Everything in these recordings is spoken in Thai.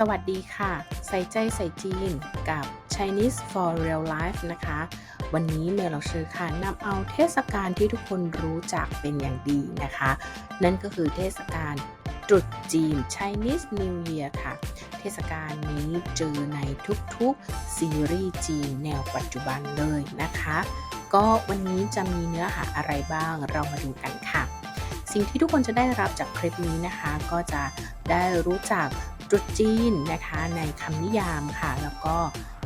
สวัสดีค่ะ ใส่ใจใส่จีนกับ Chinese for Real Life นะคะ วันนี้เมลเราชื่อค่ะนำเอาเทศกาลที่ทุกคนรู้จักเป็นอย่างดีนะคะ นั่นก็คือเทศกาลตรุษจีน Chinese New Year ค่ะ เทศกาลนี้เจอในทุกๆ ซีรีส์จีนแนวปัจจุบันเลยนะคะ ก็วันนี้จะมีเนื้อหาอะไรบ้างเรามาดูกันค่ะ สิ่งที่ทุกคนจะได้รับจากคลิปนี้นะคะ ก็จะได้รู้จัก จุดจีนนะคะในคำนิยามค่ะ แล้วก็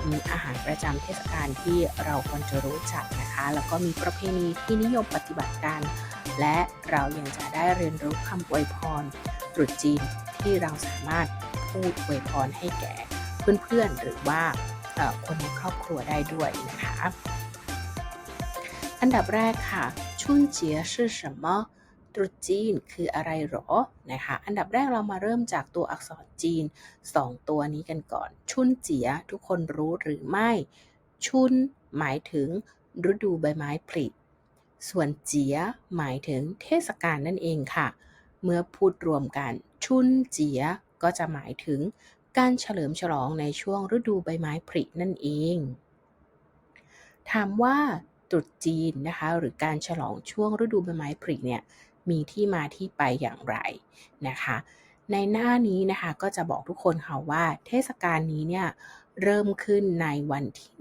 มีอาหารประจำเทศกาลที่เราควรจะรู้จักนะคะ แล้วก็มีประเพณีที่นิยมปฏิบัติกัน และเรายังจะได้เรียนรู้คำอวยพรตรุษจีนที่เราสามารถพูดอวยพรให้แก่เพื่อนๆหรือว่าคนในครอบครัวได้ด้วยนะคะ อันดับแรกค่ะชุนเจียชื่อ什么 ตรุษจีนคืออะไรหรอนะคะอันดับแรกเรามาเริ่มจากตัวอักษรจีน 2 ตัวนี้กันก่อน ชุนเจียทุกคนรู้หรือไม่ ชุนหมายถึงฤดูใบไม้ผลิส่วนเจียหมายถึงเทศกาลนั่นเองค่ะ เมื่อพูดรวมกันชุนเจียก็จะหมายถึงการเฉลิมฉลองในช่วงฤดูใบไม้ผลินั่นเอง ถามว่าตรุษจีนนะคะหรือการฉลองช่วงฤดูใบไม้ผลิเนี่ย มีที่มาที่ไปอย่างไรนะคะ ในหน้านี้นะคะก็จะบอกทุกคนค่ะว่าเทศกาลนี้เนี่ยเริ่มขึ้นในวันที่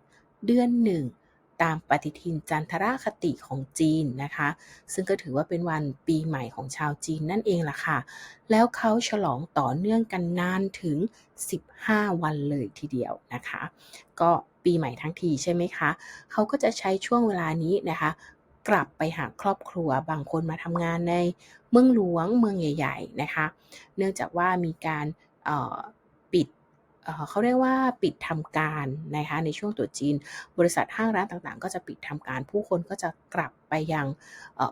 1 เดือน 1 ตามปฏิทินจันทราคติของจีนนะคะ ซึ่งก็ถือว่าเป็นวันปีใหม่ของชาวจีนนั่นเองล่ะค่ะ แล้วเขาฉลองต่อเนื่องกันนานถึง 15 วันเลยทีเดียวนะคะ ก็ปีใหม่ทั้งทีใช่ไหมคะ เขาก็จะใช้ช่วงเวลานี้นะคะ กลับไปหาครอบครัว บางคนมาทำงานในเมืองหลวงเมืองใหญ่ ๆ นะคะ เนื่องจากว่ามีการปิดเเขาเรียกว่าปิดทำการนะคะในช่วงตรุษจีน บริษัทห้างร้านต่างๆ ก็จะปิดทำการ ผู้คนก็จะกลับไปยัง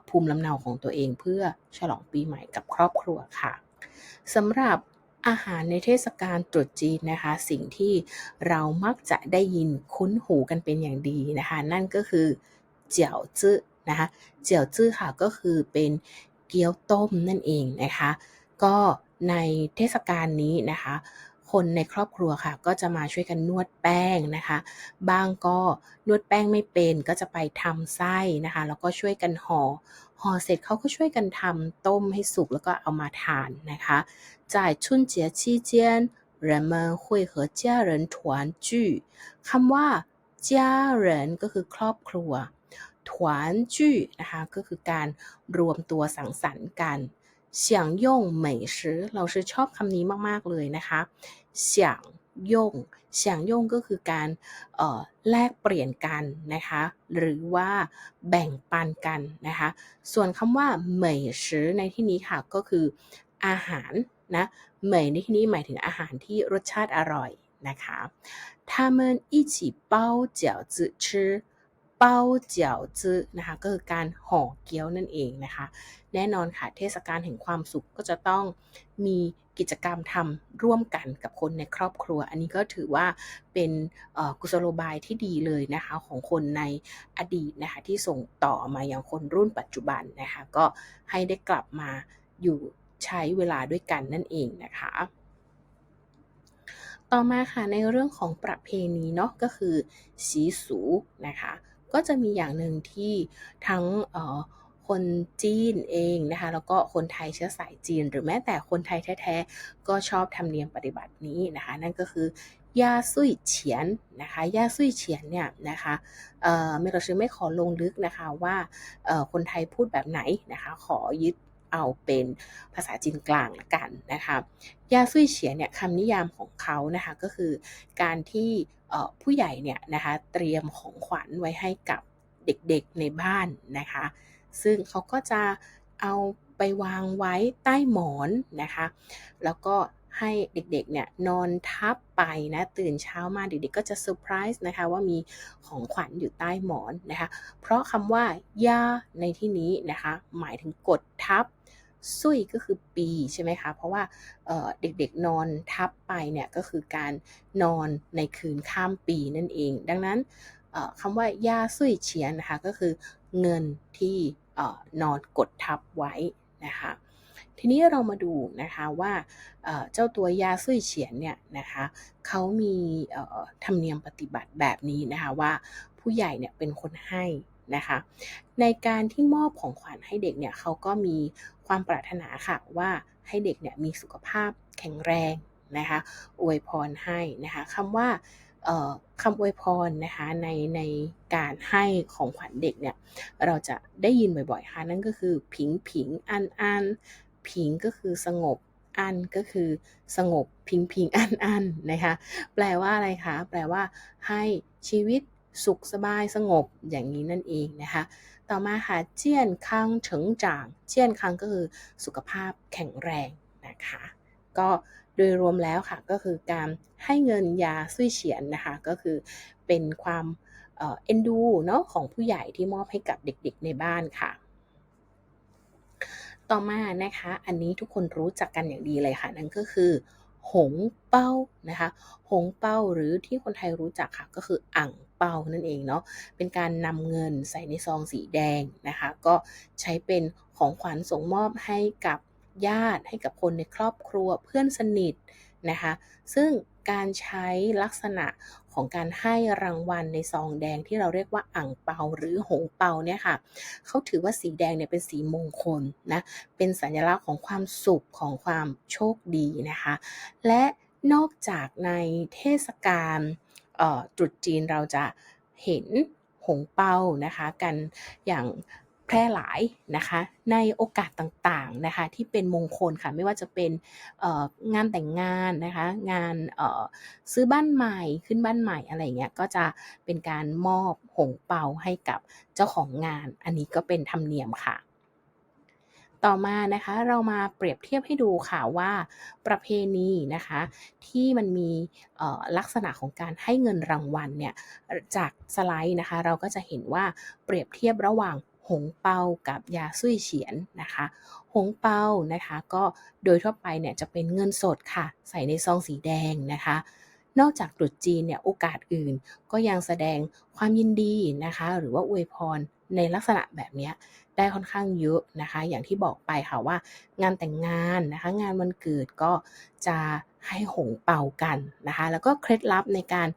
ภูมิลำเนาของตัวเอง เพื่อฉลองปีใหม่กับครอบครัวค่ะสำหรับอาหารในเทศกาลตรุษจีนนะคะ สิ่งที่เรามักจะได้ยินคุ้นหูกันเป็นอย่างดีนะคะ นั่นก็คือเจียวจื้อนะคะเจียวจื้อค่ะก็คือเป็นเกี๊ยวต้มนั่นเองนะคะ ก็ในเทศกาลนี้นะคะ คนในครอบครัวค่ะ ก็จะมาช่วยกันนวดแป้งนะคะ บางก็นวดแป้งไม่เป็นก็จะไปทำไส้นะคะ แล้วก็ช่วยกันห่อห่อเสร็จเขาก็ช่วยกันทำต้มให้สุกแล้วก็เอามาทานนะคะ在春节期间人们会和家人团聚คำว่า家人ก็คือครอบครัว ถวานจื้อนะคะก็คือการรวมตัวสังสรรค์กันเฉียงย่งเหมยซื้อเราชื่อชอบคำนี้มากๆเลยนะคะเฉียงย่งเฉียงย่งก็คือการเอ่อแลกเปลี่ยนกันนะคะ หรือว่าแบ่งปันกันนะคะ ส่วนคำว่าเหมยซื้อในที่นี้ค่ะก็คืออาหารนะเหมยในที่นี้หมายถึงอาหารที่รสชาติอร่อยนะคะ他们一起包饺子吃 เป้าเจียวจื้อนะคะก็คือการห่อเกี๊ยวนั่นเองนะคะ แน่นอนค่ะเทศกาลแห่งความสุขก็จะต้องมีกิจกรรมทำร่วมกันกับคนในครอบครัว อันนี้ก็ถือว่าเป็นกุศโลบายที่ดีเลยนะคะของคนในอดีตนะคะที่ส่งต่อมาอยังคนรุ่นปัจจุบันนะคะก็ให้ได้กลับมาอยู่ใช้เวลาด้วยกันนั่นเองนะคะต่อมาค่ะในเรื่องของประเพณีเนาะก็คือสีสูนะคะ ก็จะมีอย่างหนึ่งที่ทั้งคนจีนเองนะคะ แล้วก็คนไทยเชื้อสายจีน หรือแม้แต่คนไทยแท้ๆ ก็ชอบธรรมเนียมปฏิบัตินี้นะคะ นั่นก็คือย่าซุยเฉียนนะคะย่าซุยเฉียนเนี่ยนะคะเอ่อเมเราชื่อไม่ขอลงลึกนะคะว่าเอ่อคนไทยพูดแบบไหนนะคะ ขอยึดเอาเป็นภาษาจีนกลางละกันนะคะย่าซุยเฉียนเนี่ยคำนิยามของเขานะคะก็คือการที่ ผู้ใหญ่เนี่ยนะคะเตรียมของขวัญไว้ให้กับเด็กๆในบ้านนะคะ ซึ่งเขาก็จะเอาไปวางไว้ใต้หมอนนะคะ แล้วก็ให้เด็กๆเนี่ยนอนทับไปนะตื่นเช้ามาเด็กๆก็จะเซอร์ไพรส์นะคะว่ามีของขวัญอยู่ใต้หมอนนะคะ เพราะคำว่าย่าในที่นี้นะคะ หมายถึงกดทับ ซุยก็คือปีใช่ไหมคะ เพราะว่าเเด็กๆนอนทับไปเนี่ยก็คือการนอนในคืนข้ามปีนั่นเอง ดังนั้นคำว่าย่าซุยเฉียนนะคะก็คือเงินที่อนอนกดทับไว้นะคะทีนี้เรามาดูนะคะว่าเจ้าตัวยาซุยเฉียนเนี่ยนะคะเขามีธรรมเนียมปฏิบัติแบบนี้นะคะว่าผู้ใหญ่เนี่ยเป็นคนให้ นะคะ ในการที่มอบของขวัญให้เด็กเนี่ยเขาก็มีความปรารถนาค่ะว่าให้เด็กเนี่ยมีสุขภาพแข็งแรงนะคะอวยพรให้นะคะคำว่าคำอวยพรนะคะในในการให้ของขวัญเด็กเนี่ยเราจะได้ยินบ่อยๆค่ะนั่นก็คือผิงผิงอันอันผิงก็คือสงบอันก็คือสงบพิงพิงอันอันนะคะแปลว่าอะไรคะแปลว่าให้ชีวิต สุขสบายสงบอย่างนี้นั่นเองนะคะ ต่อมาค่ะเจียนคังเฉิงจาง เจียนคังก็คือสุขภาพแข็งแรงนะคะ ก็โดยรวมแล้วค่ะก็คือการให้เงินยาซุยเฉียนนะคะก็คือเป็นความเอ็นดูเนาะของผู้ใหญ่ที่มอบให้กับเด็กๆในบ้านค่ะ ต่อมานะคะอันนี้ทุกคนรู้จักกันอย่างดีเลยค่ะ นั่นก็คือ หงเป้านะคะ หงเป้าหรือที่คนไทยรู้จักค่ะก็คืออ่างเป้านั่นเองเนาะ เป็นการนำเงินใส่ในซองสีแดงนะคะ ก็ใช้เป็นของขวัญส่งมอบให้กับญาติให้กับคนในครอบครัวเพื่อนสนิทนะคะ ซึ่งการใช้ลักษณะ ของการให้รางวัลในซองแดงที่เราเรียกว่าอ่างเปาหรือหงเปาเนี่ยค่ะเขาถือว่าสีแดงเนี่ยเป็นสีมงคลนะเป็นสัญลักษณ์ของความสุขของความโชคดีนะคะ และนอกจากในเทศกาลตรุษจีนเราจะเห็นหงเปานะคะ กันอย่าง แพร่หลายนะคะ ในโอกาสต่างๆนะคะที่เป็นมงคลค่ะไม่ว่าจะเป็นงานแต่งงานนะคะงานซื้อบ้านใหม่ขึ้นบ้านใหม่อะไรเงี้ยก็จะเป็นการมอบหงเปาให้กับเจ้าของงาน อันนี้ก็เป็นธรรมเนียมค่ะต่อมานะคะเรามาเปรียบเทียบให้ดูค่ะว่าประเพณีนะคะที่มันมีลักษณะของการให้เงินรางวัลเนี่ยจากสไลด์นะคะ เราก็จะเห็นว่าเปรียบเทียบระหว่าง หงเปากับยาซุยเฉียนนะคะ หงเปานะคะก็โดยทั่วไปเนี่ยจะเป็นเงินสดค่ะ ใส่ในซองสีแดงนะคะนอกจากตรุษจีนเนี่ยโอกาสอื่นก็ยังแสดงความยินดีนะคะ หรือว่าอวยพรในลักษณะแบบนี้ได้ค่อนข้างเยอะนะคะ อย่างที่บอกไปค่ะว่างานแต่งงานนะคะ งานวันเกิดก็จะให้หงเป่ากันนะคะ แล้วก็เคล็ดลับในการ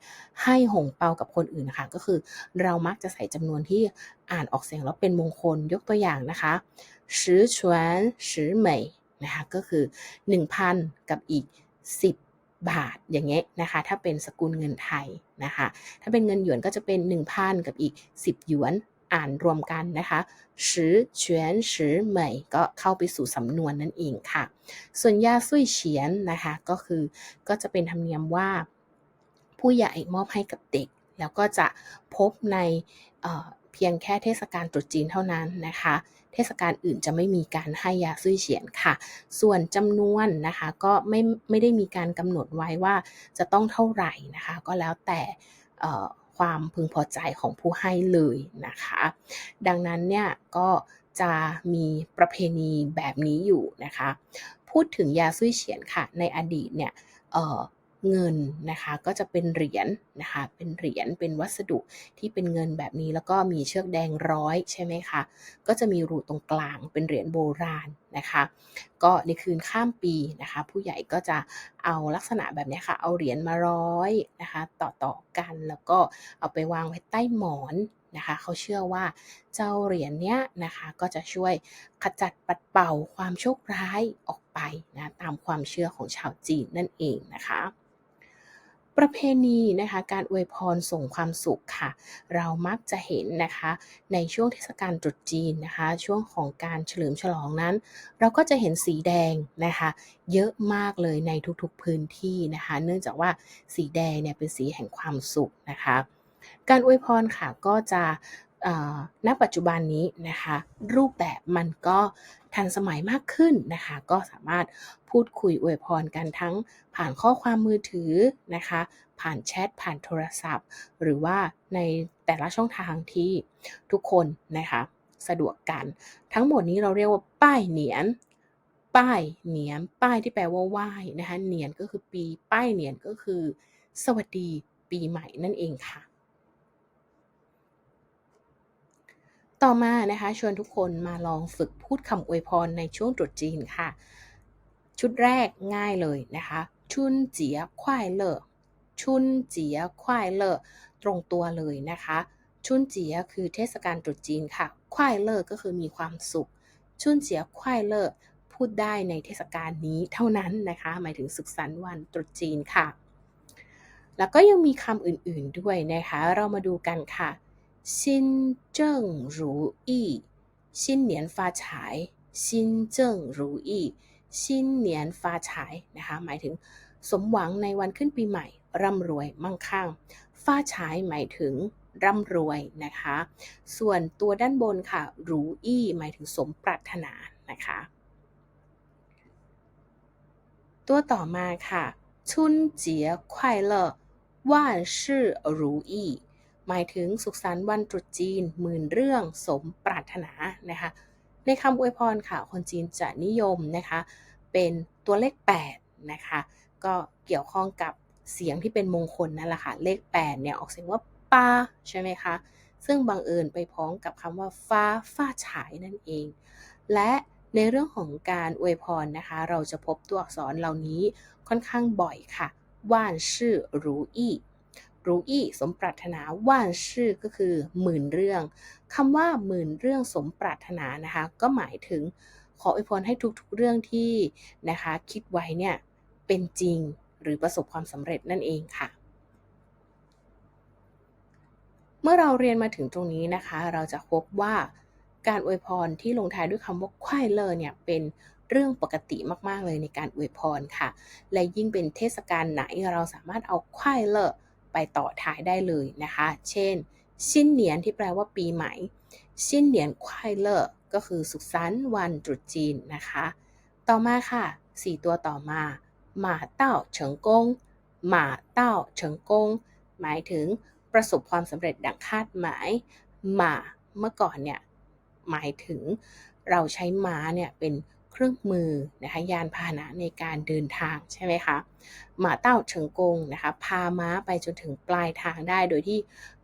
ให้หงเป่ากับคนอื่นนะคะก็คือเรามักจะใส่จำนวนที่ อ่านออกเสียงแล้วเป็นมงคลยกตัวอย่างนะคะสือฉวนสือเหมยนะคะก็คือ 1,000 กับอีก 10 บาทอย่างเงี้ยนะคะ ถ้าเป็นสกุลเงินไทยนะคะ ถ้าเป็นเงินหยวนก็จะเป็น 1,000 กับอีก 10 หยวนอ่านรวมกันนะคะสือเฉียนสือเหมยก็เข้าไปสู่สำนวนนั่นเองค่ะ ส่วนยาซุยเฉียนนะคะก็คือก็จะเป็นธรรมเนียมว่า ผู้ใหญ่มอบให้กับเด็ก แล้วก็จะพบใน เพียงแค่เทศกาลตรุษจีนเท่านั้นนะคะ เทศกาลอื่นจะไม่มีการให้ยาซุยเฉียนค่ะ ส่วนจำนวนนะคะก็ไม่ไม่ได้มีการกำหนดไว้ว่าจะต้องเท่าไหร่นะคะ ก็แล้วแต่ความพึงพอใจของผู้ให้เลยนะคะ ดังนั้นเนี่ยก็จะมีประเพณีแบบนี้อยู่นะคะ พูดถึงยาซุยเฉียนค่ะ ในอดีตเนี่ย เงินนะคะก็จะเป็นเหรียญนะคะเป็นเหรียญเป็นวัสดุที่เป็นเงินแบบนี้แล้วก็มีเชือกแดงร้อยใช่ไหมคะก็จะมีรูตรงกลางเป็นเหรียญโบราณนะคะก็ในคืนข้ามปีนะคะผู้ใหญ่ก็จะเอาลักษณะแบบนี้ค่ะเอาเหรียญมาร้อยนะคะต่อต่อกันแล้วก็เอาไปวางไว้ใต้หมอนนะคะเขาเชื่อว่าเจ้าเหรียญเนี้ยนะคะก็จะช่วยขจัดปัดเป่าความโชคร้ายออกไปนะตามความเชื่อของชาวจีนนั่นเองนะคะ ประเพณีนะคะ การอวยพรส่งความสุขค่ะ เรามักจะเห็นนะคะ ในช่วงเทศกาลตรุษจีนนะคะ ช่วงของการเฉลิมฉลองนั้น เราก็จะเห็นสีแดงนะคะ เยอะมากเลยในทุกๆพื้นที่นะคะ เนื่องจากว่าสีแดงเนี่ยเป็นสีแห่งความสุขนะคะ การอวยพรค่ะก็จะ ณปัจจุบันนี้นะคะ รูปแบบมันก็ทันสมัยมากขึ้นนะคะ ก็สามารถพูดคุยอวยพรกันทั้งผ่านข้อความมือถือนะคะ ผ่านแชทผ่านโทรศัพท์ หรือว่าในแต่ละช่องทางที่ทุกคนนะคะ สะดวกกัน ทั้งหมดนี้เราเรียกว่าป้ายเหนียนป้ายเหนียนป้ายที่แปลว่าไหว้นะคะเหนียนก็คือปี ป้ายเหนียนก็คือ สวัสดีปีใหม่นั่นเองค่ะ ต่อมานะคะชวนทุกคนมาลองฝึกพูดคำอวยพรในช่วงตรุษจีนค่ะ ชุดแรกง่ายเลยนะคะ ชุนเจียควายเลอชุนเจียควายเลอตรงตัวเลยนะคะ ชุนเจียคือเทศกาลตรุษจีนค่ะ ควายเลอก็คือมีความสุข ชุนเจียควายเลอพูดได้ในเทศกาลนี้เท่านั้นนะคะ หมายถึงสุขสันต์วันตรุษจีนค่ะ แล้วก็ยังมีคำอื่นๆด้วยนะคะ เรามาดูกันค่ะ 新正如意新年发财新正如意新年发财นะคะ หมายถึงสมหวังในวันขึ้นปีใหม่ ร่ำรวยมั่งคั่ง ฟ้าฉายหมายถึงร่ำรวยนะคะ ส่วนตัวด้านบนค่ะ หรูอี้ หมายถึงสมปรารถนานะคะ ตัวต่อมาค่ะ ชุนเจียควายเลอว่านชื่อ หมายถึงสุขสันต์วันตรุษจีน หมื่นเรื่องสมปรารถนานะคะในคำอวยพรค่ะคนจีนจะนิยมนะคะเป็นตัวเลข8นะคะก็เกี่ยวข้องกับเสียงที่เป็นมงคลนั่นแหละค่ะเลข8เนี่ยออกเสียงว่าปาใช่ไหมคะซึ่งบังเอิญไปพ้องกับคำว่าฟ้าฟ้าฉายนั่นเอง และในเรื่องของการอวยพรนะคะ เราจะพบตัวอักษรเหล่านี้ค่อนข้างบ่อยค่ะว่านชื่อรูอี้ รู้อี้สมปรารถนาว่านชื่อก็คือหมื่นเรื่องคำว่าหมื่นเรื่องสมปรารถนานะคะก็หมายถึงขออวยพรให้ทุกๆเรื่องที่นะคะ คิดไว้เนี่ยเป็นจริงหรือประสบความสำเร็จนั่นเองค่ะ เมื่อเราเรียนมาถึงตรงนี้นะคะ เราจะพบว่าการอวยพรที่ลงท้ายด้วยคำว่าควายเลอเนี่ยเป็นเรื่องปกติมาก ๆ เลยในการอวยพรค่ะ และยิ่งเป็นเทศกาลไหนเราสามารถเอาควายเลอ ไปต่อท้ายได้เลยนะคะ เช่นสิ้นเหนียนที่แปลว่าปีใหม่สิ้นเหนียนควายเลอก็คือสุขสันต์วันตรุษจีนนะคะ ต่อมาค่ะ 4 ตัวต่อมาหมาเต้าเฉิงกงหมาเต้าเฉิงกง หมายถึงประสบความสำเร็จดังคาดหมายหมาเมื่อก่อนเนี่ยหมายถึงเราใช้ม้าเนี่ยเป็น เครื่องมือนะคะยานพาหนะในการเดินทางใช่ไหมคะหมาเต้าเฉิงกงนะคะพาม้าไปจนถึงปลายทางได้ โดยที่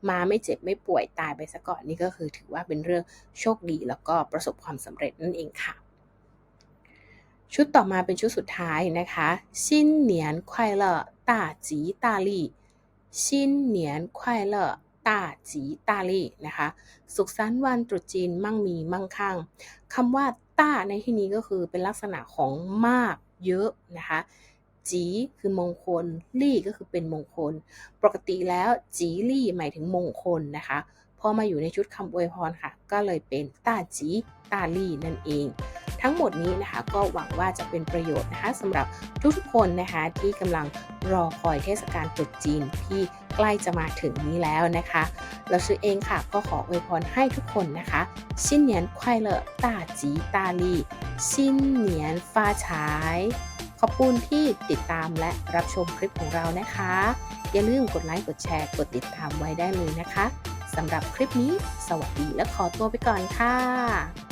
ม้าไม่เจ็บไม่ป่วยตายไปซะก่อนนี่ก็คือถือว่าเป็นเรื่องโชคดีแล้วก็ประสบความสำเร็จนั่นเองค่ะชุดต่อมาเป็นชุดสุดท้ายนะคะสิ้นเหนียนควายเลอตาจีตาลี่สิ้นเหนียนควายเลอตาจีตาลี่นะคะ สุขสันต์วันตรุษจีนมั่งมีมั่งคั่งคำว่า ต้าในที่นี้ก็คือเป็นลักษณะของมากเยอะนะคะจีคือมงคล ลี่ก็คือเป็นมงคล ปกติแล้วจีลี่หมายถึงมงคลนะคะ พอมาอยู่ในชุดคำอวยพรค่ะ ก็เลยเป็นตาจีตาลี่นั่นเอง ทั้งหมดนี้นะคะก็หวังว่าจะเป็นประโยชน์นะคะสำหรับทุกๆคนนะคะที่กำลังรอคอยเทศกาลตรุษจีนที่ใกล้จะมาถึงนี้แล้วนะคะเราซื้อเองค่ะก็ขออวยพรให้ทุกคนนะคะชินเนียนควายเลอตาจีตาลีชินเนียนฟ้าฉายขอบคุณที่ติดตามและรับชมคลิปของเรานะคะ อย่าลืมกดไลค์ กดแชร์ กดติดตามไว้ได้เลยนะคะ สำหรับคลิปนี้ สวัสดีและขอตัวไปก่อนค่ะ